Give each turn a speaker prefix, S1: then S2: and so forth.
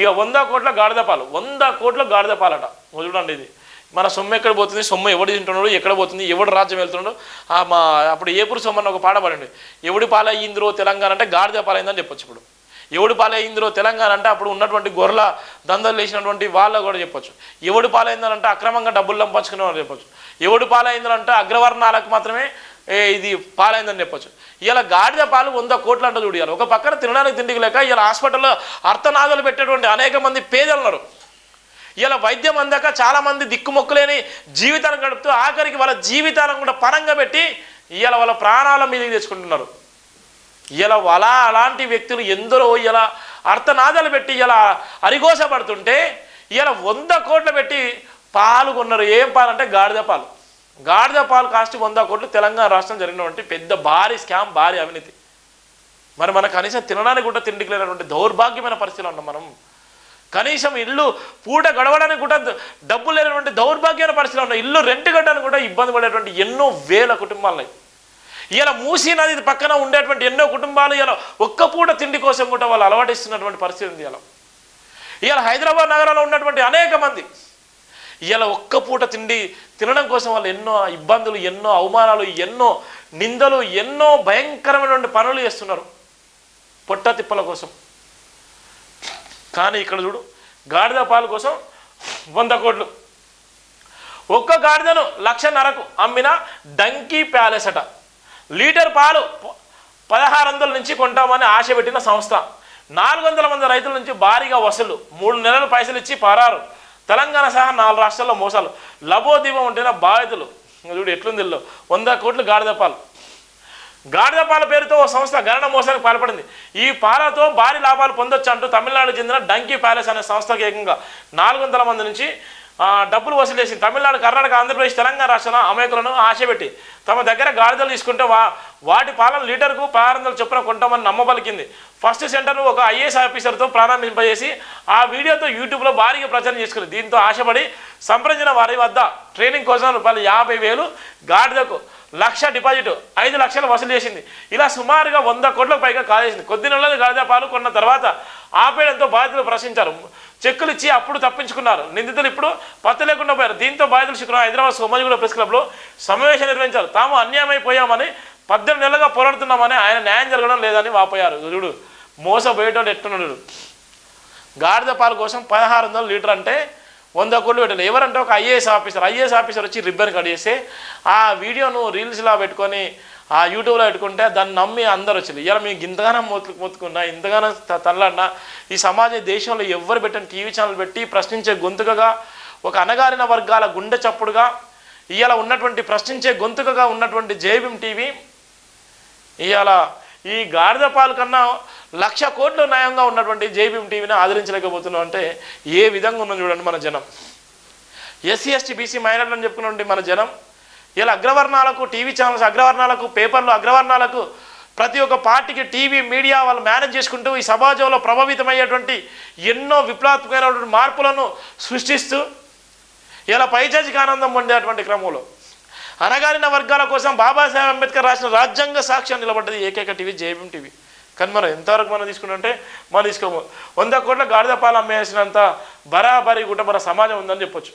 S1: ఇక వంద కోట్ల గాడిదపాలు వంద కోట్ల గాడిదపాలట చూడండి ఇది. మన సొమ్ము ఎక్కడ పోతుంది? సొమ్ము ఎవడు తింటున్నాడు? ఎక్కడ పోతుంది? ఎవడు రాజ్యం వెళ్తున్నాడు? ఆ మా అప్పుడు ఏపురు సొమ్ము అని ఒక పాట పడండి. ఎవడి పాలయ్యిందిరో తెలంగాణ అంటే గాడిద పాలైందని చెప్పొచ్చు ఇప్పుడు. ఎవడి పాలైందిరో తెలంగాణ అంటే అప్పుడు ఉన్నటువంటి గొర్రెల దందలు వేసినటువంటి వాళ్ళు కూడా చెప్పొచ్చు. ఎవడి పాలైందనంటే అక్రమంగా డబ్బులు లంపంచుకునే వాళ్ళు చెప్పొచ్చు. ఎవడి పాలైందనంటే అగ్రవర్ణాలకు మాత్రమే ఇది పాలైందని చెప్పొచ్చు. ఇలా గాడిద పాలు వంద కోట్లు అంట చూడాలి ఒక పక్కన తినడానికి తిండికి లేక ఇలా హాస్పిటల్లో అర్థనాదాలు పెట్టేటువంటి అనేక మంది పేదలు ఉన్నారు ఇలా వైద్యం అందాక చాలామంది దిక్కుమొక్కులేని జీవితాన్ని గడుపుతూ ఆఖరికి వాళ్ళ జీవితాలను కూడా పరంగా పెట్టి ఇలా వాళ్ళ ప్రాణాల మీదకి తెచ్చుకుంటున్నారు. ఇలా అలా అలాంటి వ్యక్తులు ఎందరో ఇలా అర్థనాదాలు పెట్టి ఇలా అరిగోసపడుతుంటే ఇలా వంద కోట్లు పెట్టి పాలు కొన్నారు. ఏం పాలు అంటే గాడిద పాలు. గాడిద పాలు కాస్ట్ వంద కోట్లు తెలంగాణ రాష్ట్రం జరిగినటువంటి పెద్ద భారీ స్కామ్ భారీ అవినీతి. మరి మన కనీసం తినడానికి కూడా తిండికి లేనటువంటి దౌర్భాగ్యమైన పరిస్థితిలో ఉన్నాం మనం. కనీసం ఇల్లు పూట గడవడానికి కూడా డబ్బులు డబ్బు లేనటువంటి దౌర్భాగ్యమైన పరిస్థితిలో ఉన్నాయి ఇల్లు రెంట్ కట్టడానికి కూడా ఇబ్బంది పడేటువంటి ఎన్నో వేల కుటుంబాలు. ఉన్నాయి ఇలా మూసీ నది పక్కన ఉండేటువంటి ఎన్నో కుటుంబాలు ఇలా ఒక్క పూట తిండి కోసం కూడా వాళ్ళు అలవాటిస్తున్నటువంటి పరిస్థితి ఉంది ఇలా. ఇలా హైదరాబాద్ నగరంలో ఉన్నటువంటి అనేక మంది ఇలా ఒక్క పూట తిండి తినడం కోసం వాళ్ళు ఎన్నో ఇబ్బందులు ఎన్నో అవమానాలు ఎన్నో నిందలు ఎన్నో భయంకరమైనటువంటి పనులు చేస్తున్నారు పొట్ట తిప్పల కోసం. కానీ ఇక్కడ చూడు గాడిద పాలు కోసం వంద కోట్లు. ఒక్క గాడిదను లక్షన్నరకు అమ్మిన డంకీ ప్యాలెస్ అట. లీటర్ పాలు పదహారు వందల నుంచి కొంటామని ఆశ పెట్టిన సంస్థ. నాలుగు వందల మంది రైతుల నుంచి భారీగా వసూలు మూడు నెలలు పైసలు ఇచ్చి పారారు. తెలంగాణ సహా నాలుగు రాష్ట్రాల్లో మోసాలు. లబోదీపం ఉంటేనే బాధితులు. చూడు ఎట్లుంది ఇల్లు. వంద కోట్లు గాడిదపాలు. గాడిదపాల గాడిద పాల పేరుతో ఓ సంస్థ గరణ మోసానికి పాల్పడింది. ఈ పాలతో భారీ లాభాలు పొందొచ్చు అంటూ తమిళనాడు చెందిన డంకీ ప్యాలెస్ అనే సంస్థకి ఏకంగా నాలుగు వందల మంది నుంచి డబ్బులు వసూలు చేసింది. తమిళనాడు కర్ణాటక ఆంధ్రప్రదేశ్ తెలంగాణ రాష్ట్రాల అమాయకులను ఆశపెట్టి తమ దగ్గర గాడిదలు తీసుకుంటే వా వాటి పాలన లీటర్కు పదహారు వందల చొప్పున కొంటామని నమ్మబలికింది. ఫస్ట్ సెంటర్ను ఒక ఐఏఎస్ ఆఫీసర్తో ప్రారంభింపజేసి ఆ వీడియోతో యూట్యూబ్లో భారీగా ప్రచారం చేసుకుంది దీంతో ఆశపడి సంప్రదించిన వారి వద్ద ట్రైనింగ్ కోసం రూపాయలు యాభై వేలు గాడిదకు లక్ష డిపాజిట్ ఐదు లక్షలు వసూలు చేసింది. ఇలా సుమారుగా వంద కోట్లకు పైగా కాజేసింది కొద్ది నెలలు గాడిద పాలు కొన్న తర్వాత ఆపేయడంతో బాధితులు ప్రశ్నించారు. చెక్కులు ఇచ్చి అప్పుడు తప్పించుకున్నారు. నిందితులు ఇప్పుడు పత్తి లేకుండా పోయారు. దీంతో బాధితులు శుక్రవారం హైదరాబాద్ సోమాజిగూడ ప్రెస్ క్లబ్లో సమావేశం నిర్వహించారు. తాము అన్యాయమైపోయామని పద్దెనిమిది నెలలుగా పోరాడుతున్నామని ఆయన న్యాయం జరగడం లేదని వాపోయారు. చూడు మోసపోయేటోడు ఎట్టున్నాడు. గాడిద పాలు కోసం పదహారు వందల లీటర్ అంటే వంద కోళ్ళు పెట్టాలి. ఎవరంటే ఒక ఐఏఎస్ ఆఫీసర్. ఐఏఎస్ ఆఫీసర్ వచ్చి రిబ్బన్ కట్ చేస్తే ఆ వీడియోను రీల్స్లా పెట్టుకొని ఆ యూట్యూబ్లో పెట్టుకుంటే దాన్ని నమ్మి అందరు వచ్చింది ఇలా మేము ఇంతగానో మొత్తు మొత్తుకున్నా ఇంతగానో త- ఈ సమాజ దేశంలో ఎవ్వరు పెట్టిన టీవీ ఛానల్ పెట్టి ప్రశ్నించే గొంతుకగా ఒక అనగారిన వర్గాల గుండె చప్పుడుగా ఇవాళ ఉన్నటువంటి ప్రశ్నించే గొంతుకగా ఉన్నటువంటి జేబీఎం టీవీ ఇవాళ ఈ గాడిద పాలు కన్నా లక్ష కోట్లు న్యాయంగా ఉన్నటువంటి జేబీఎం టీవీని ఆదరించలేకపోతున్నాం అంటే ఏ విధంగా ఉన్నాం చూడండి మన జనం. ఎస్సీ ఎస్టీ బీసీ మైనార్టీ అని చెప్పుకున్నటువంటి మన జనం. ఇలా అగ్రవర్ణాలకు టీవీ ఛానల్స్ అగ్రవర్ణాలకు పేపర్లు అగ్రవర్ణాలకు ప్రతి ఒక్క పార్టీకి టీవీ మీడియా వాళ్ళు మేనేజ్ చేసుకుంటూ ఈ సమాజంలో ప్రభావితమయ్యేటువంటి ఎన్నో విప్లవాత్మకమైనటువంటి మార్పులను సృష్టిస్తూ ఇలా పైజాజికి ఆనందం పొందేటువంటి క్రమంలో అనగారిన వర్గాల కోసం బాబాసాహెబ్ అంబేద్కర్ రాసిన రాజ్యాంగ సాక్ష్యం నిలబడ్డది ఏకైక టీవీ జేబీఎం టీవీ. కానీ మనం ఎంతవరకు మనం తీసుకుంటుంటే మనం తీసుకోము. వంద కోట్ల గాడిద పాలు అమ్మేసినంత బరాబరి కూడా మన సమాజం ఉందని చెప్పొచ్చు.